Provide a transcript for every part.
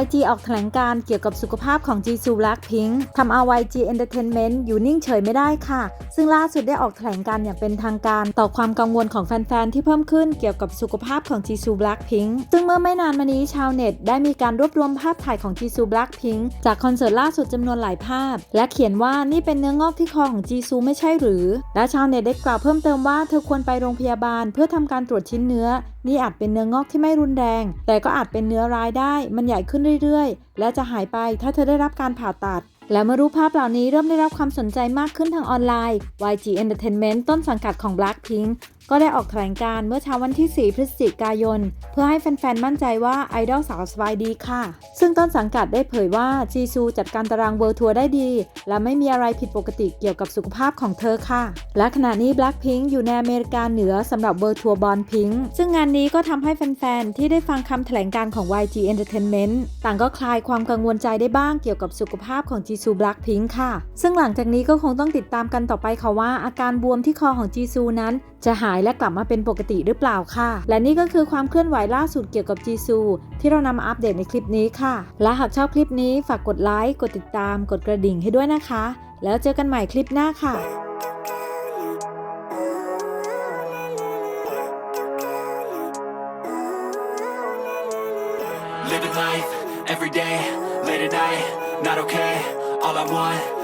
YG ออกแถลงการเกี่ยวกับสุขภาพของ Jisoo Blackpink ทำเอา YG Entertainment อยู่นิ่งเฉยไม่ได้ค่ะ ซึ่งล่าสุดได้ออกแถลงการอย่างเป็นทางการต่อความกังวลของแฟน ๆ ที่เพิ่มขึ้นเกี่ยวกับสุขภาพของ Jisoo Blackpink ซึ่งเมื่อไม่นานมานี้ชาวเน็ต ได้มีการรวบรวมภาพถ่ายของ Jisoo Blackpink จากคอนเสิร์ตล่าสุดจำนวนหลายภาพ และเขียนว่านี่เป็นเนื้องอกที่คอของ Jisoo ไม่ใช่หรือ และชาวเน็ตได้กล่าวเพิ่มเติมว่าเธอควรไปโรงพยาบาล เพื่อทำการตรวจชิ้นเนื้อ นี่อาจเป็นเนื้องอกที่ไม่รุนแรง แต่ก็อาจเป็นเนื้อร้ายได้ มันใหญ่ขึ้นเรื่อยๆ และจะหายไปถ้าเธอได้รับการผ่าตัด และเมื่อรูปภาพเหล่านี้เริ่มได้รับความสนใจมากขึ้นทางออนไลน์ YG Entertainment ต้นสังกัดของ Blackpink ก็ได้ออกแถลงการเมื่อเช้าวันที่ 4 พฤศจิกายน เพื่อให้แฟนๆ มั่นใจว่าไอดอลสาวสบายดีค่ะ ซึ่งต้นสังกัดได้เผยว่าจีซูจัดการตารางเวิร์ทัวร์ได้ดี และไม่มีอะไรผิดปกติเกี่ยวกับสุขภาพของเธอค่ะ และขณะนี้ Blackpink อยู่ในอเมริกาเหนือสำหรับเวิร์ทัวร์บอลพิงซึ่งงานนี้ก็ทำให้แฟนๆ ที่ได้ฟังคำแถลงการของ YG Entertainment ต่างก็คลายความกังวลใจได้บ้างเกี่ยวกับสุขภาพของจีซู Blackpink ค่ะ ซึ่งหลังจากนี้ก็คงต้องติดตามกันต่อไปค่ะว่าอาการบวมที่คอของจีซูนั้นจะหายและกลับมาเป็นปกติหรือเปล่าค่ะ และนี่ก็คือความเคลื่อนไหวล่าสุดเกี่ยวกับจีซู ที่เรานำมาอัปเดตในคลิปนี้ค่ะ และหากชอบคลิปนี้ฝากกดไลค์กดติดตาม กดกระดิ่งให้ด้วยนะคะ แล้วเจอกันใหม่คลิปหน้าค่ะ Living life every day, late at night, not okay. All I want,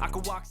I could walk.